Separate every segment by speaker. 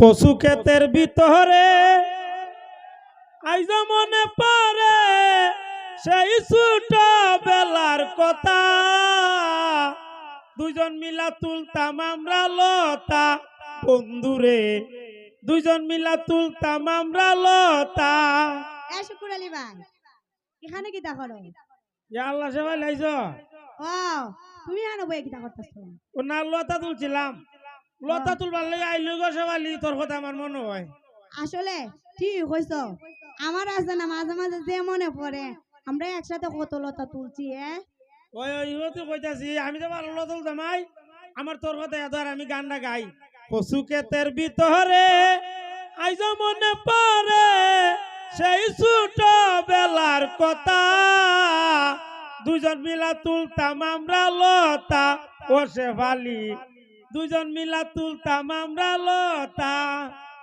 Speaker 1: কচু ক্ষেতের ভিতরে। আইজ মনে পড়ে সেই ছোট বেলার কথা। দুজন মিলা তুলতাম আমরা লতা বন্ধুরে। দুজন মিলা তুলতাম আমরা লতা।
Speaker 2: শুকুর আলী ভাই এখানে কিতা করো?
Speaker 1: আল্লাহ সেবাই লাইছ।
Speaker 2: তুমি এখানে বই কিতা করতেছো?
Speaker 1: ও না লতা তুলছিলাম। লতা তুলবার লাগে আইলো গো সেবালি তোর কথা আমার মনে হয়।
Speaker 2: আসলে ঠিক কইছো। আমার আছে না মাঝে মাঝে যে মনে পড়ে আমরা একসাথে কত লতা তুলছি এ?
Speaker 1: ওই ওই ইহতে কইতাছি আমি তো ভালো লতল জামাই আমার তোর কথা এত আর আমি গানটা গাই। পশু ক্ষেতের ভিতরে আইজ মনে পড়ে সেই ছোট বেলার কথা। দুজন মিলা তুলতাম আমরা লতা ও সে ভালি দুজন মিলা তুলতাম আমরা লতা।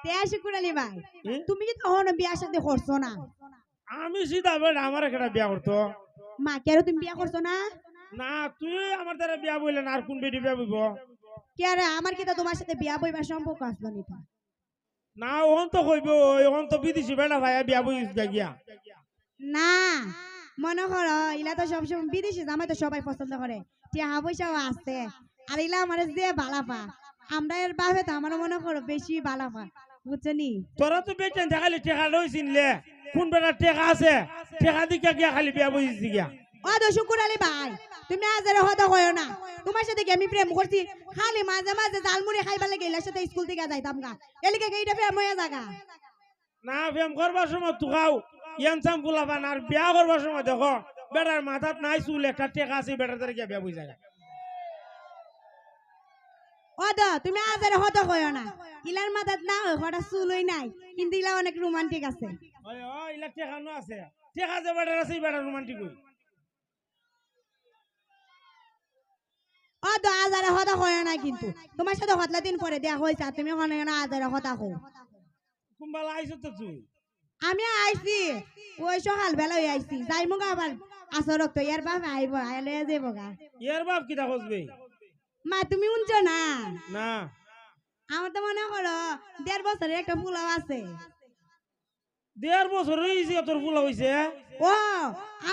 Speaker 2: তে শুকুর ভাই তুমি কি তখন বিয়ার সাথে করছ না?
Speaker 1: আমি সিধা বেড়া আমার একটা বিয়া করতো?
Speaker 2: মা কেন তুমি বিয়া করছ না?
Speaker 1: না তুই আমার দ্বারা বিয়া বললেন আর কোন বেটি বিয়া বইব?
Speaker 2: কে আরে আমার কি তো তোমার সাথে বিয়া বইবার সম্পর্ক আসলো নি তো?
Speaker 1: না ওহন তো কইব ওহন তো বিদেশি বেড়া ভাইয়া বিয়া বই গিয়া।
Speaker 2: না। মনে করো ইলা তো সবসময় বিদেশি জামাই তো সবাই পছন্দ করে। টিয়া পয়সাও আছে। আর ইলা আমার যে বালাপা। আমরা এর বাবে তো আমার মনে করো বেশি বালাপা। বুঝছ নি?
Speaker 1: তোরা তো বেটেন দেখালি টেকা লই চিনলে কোন বেটা টেকা আছে? টেকা দিকে গিয়া খালি বিয়া বইছি গিয়া।
Speaker 2: ও তো শুকুর আলী ভাই তুমি আজের হতা কয়ো না। তোমার সাথে কি আমি প্রেম করছি? খালি মাঝে মাঝে জালমুড়ি খাইবার লাগে ইলার সাথে স্কুল থেকে যাইতাম গা। এলিকে এইটা প্রেম হয়ে জাগা
Speaker 1: না প্রেম করবার সময় তুকাও ইয়ানসাম ফুলাবান আর বিয়া করবার সময় দেখো বেটার মাথাত নাই চুল একটা টেকা আছে বেটার দ্বারা গিয়া বিয়া যায়।
Speaker 2: ও তুমি আজের হতা কয়ো না। ইলার মাথাত না হয় কটা চুলই নাই। কিন্তু ইলা অনেক রোমান্টিক আছে।
Speaker 1: ওই ও ইলা টেকা নো আছে। টেকা যে বেটার আছে বেটার রোমান্টিক হই
Speaker 2: আজারে হতা না কিন্তু। তোমার সাথে হতলা দিন পরে দেয়া হয়েছে তুমি ওখানে না আজারে হতা হো
Speaker 1: কুম্বালা আইছ তো তুই?
Speaker 2: আমি আইছি ওই সকাল বেলা হয়ে আইছি। যাই মুখ আবার আসরক তো ইয়ার বাপ আইব আইলে যাব গা
Speaker 1: ইয়ার বাপ কিতা খুঁজবে
Speaker 2: মা তুমি শুনছ না?
Speaker 1: না।
Speaker 2: আমার তো মনে করো দেড় বছরের একটা ফুলাও আছে।
Speaker 1: দেড় বছর হয়েছে তোর ফুলা হয়েছে
Speaker 2: ও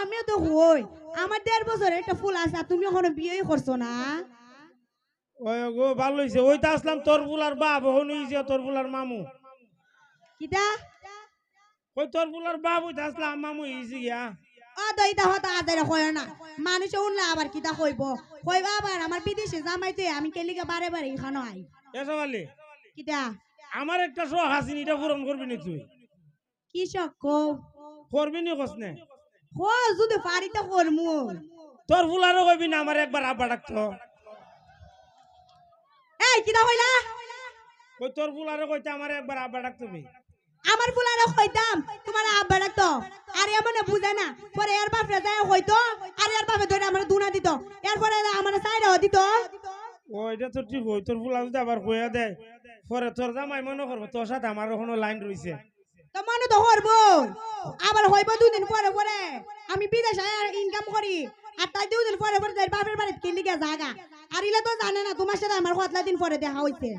Speaker 2: আমিও তো হই আমার দেড় বছরের একটা ফুল আছে তুমি এখনও বিয়ে করছ না?
Speaker 1: ওই গো ভালো হয়েছে ওই তো আসলাম তোর ফুলার বাপ হন হয়েছে তোর ফুলার মামু।
Speaker 2: কিতা?
Speaker 1: ওই তোর ওই তো আসলাম মামু হয়েছে গিয়া?
Speaker 2: ও হতা আদারে না। মানুষ উনলে আবার কিতা কইব? কইবা আবার আমার বিদেশে আমি কেলিকে বারে বারে এখানে আই।
Speaker 1: আমার একটা শখ আছে নি, এটা পূরণ করবি নি তুই?
Speaker 2: কি শখ কও?
Speaker 1: করবি নি কস নে?
Speaker 2: হো যদি পারি তো করমু।
Speaker 1: তোর ফুলারও কইবি না আমার একবার আব্বা ডাকতো।
Speaker 2: এই
Speaker 1: তোর ফুলারও কইতে আমার একবার আব্বা ডাকতো বে।
Speaker 2: আমার ফুলারে কইতাম তোমার আব্বা ডাকতো। আর এমন বুঝে না পরে এর বাপরে যায় কইতো আর এর বাপে ধরে আমার দুনা দিত। এরপরে আমার সাইডে দিত।
Speaker 1: ও এটা তো ঠিক ওই তোর ফুলা যদি আবার কইয়া দেয় পরে তোর জামাই মনে করব তোর সাথে আমার ওখানে লাইন রয়েছে
Speaker 2: তো মনে তো করব আবার হইব দুদিন পরে পরে। আমি বিদেশে ইনকাম করি আর তাই দুদিন পরে পরে তাই বাপের বাড়িতে কিনলি গিয়ে জাগা। আর ইলে তো জানে না তোমার সাথে আমার কতলা দিন পরে দেখা হইছে।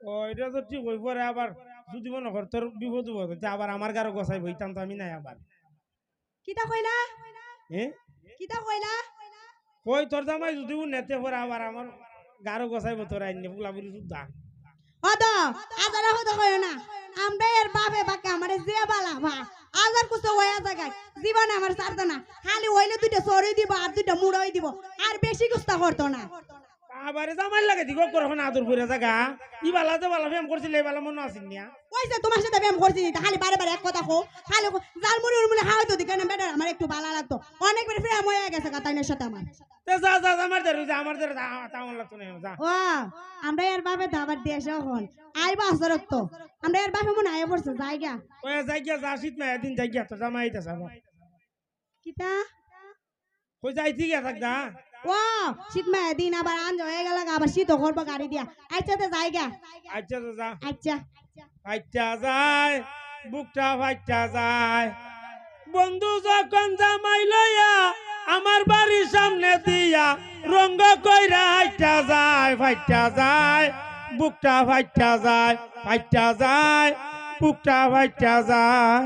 Speaker 1: ও এটা তো ঠিক ওই পরে আবার যদি মনে কর তোর বিপদ আবার আমার গারো গোসাই বইতাম তো আমি নাই আবার।
Speaker 2: কিতা কইলা?
Speaker 1: হ্যাঁ
Speaker 2: কিতা কইলা?
Speaker 1: কই তোর জামাই যদি নেতে পরে আবার আমার গারো গোসাইব তোর আইনে সুদ্ধা
Speaker 2: অত আজারা হতে কইও না। আমরা এর বাপে বাকে আমারে যে বালা ভা আজার কুছো হয়ে জায়গায় জীবনে আমার সারতো না। খালি হইলে দুইটা সরি দিব আর দুইটা মুড়াই দিব আর বেশি কুস্তা করতো না।
Speaker 1: আবার জামাই লাগে দিগো করখন আদর করে জাগা। ই বালা যে বালা ফেম করছিল এই বালা মনে আসিন নিয়া।
Speaker 2: ওই যে তোমার সাথে ব্যায়াম করছি তা খালি বারে বারে এক কথা কো খালি জাল মুড়ি উড়মুড়ি খাওয়াই তো দিকে না বেটার আমার একটু ভালো লাগতো। অনেকবার ফ্রেম হয়ে গেছে কাতাইনের সাথে আমার।
Speaker 1: তে যা যা আমার দের যা আমার দের তামন লাগতো না যা।
Speaker 2: ও আমরা এর বাপে তো আবার দেশ এখন। আইবা আসরত তো। আমরা এর বাপে মনে আয় পড়ছে জায়গা।
Speaker 1: ওই যাই গিয়া যা শীত না একদিন যাই গিয়া তোর জামাই আইতাছে
Speaker 2: কিতা?
Speaker 1: কই যাইতি থাক দা?
Speaker 2: ও শীত মা দিন আবার আন হয়ে গেল আবার শীত করব গাড়ি দিয়া। আচ্ছা তো জায়গা
Speaker 1: আচ্ছা তো যা।
Speaker 2: আচ্ছা।
Speaker 1: ফাইটা যায় বুকটা ফাইটা যায়। বন্ধু যখন জামাই লইয়া আমার বাড়ির সামনে দিয়া রঙ্গ কইরা হাইটা যায় ফাইটা যায় বুকটা ফাইটা যায় ফাইটা যায় বুকটা ফাইটা যায়।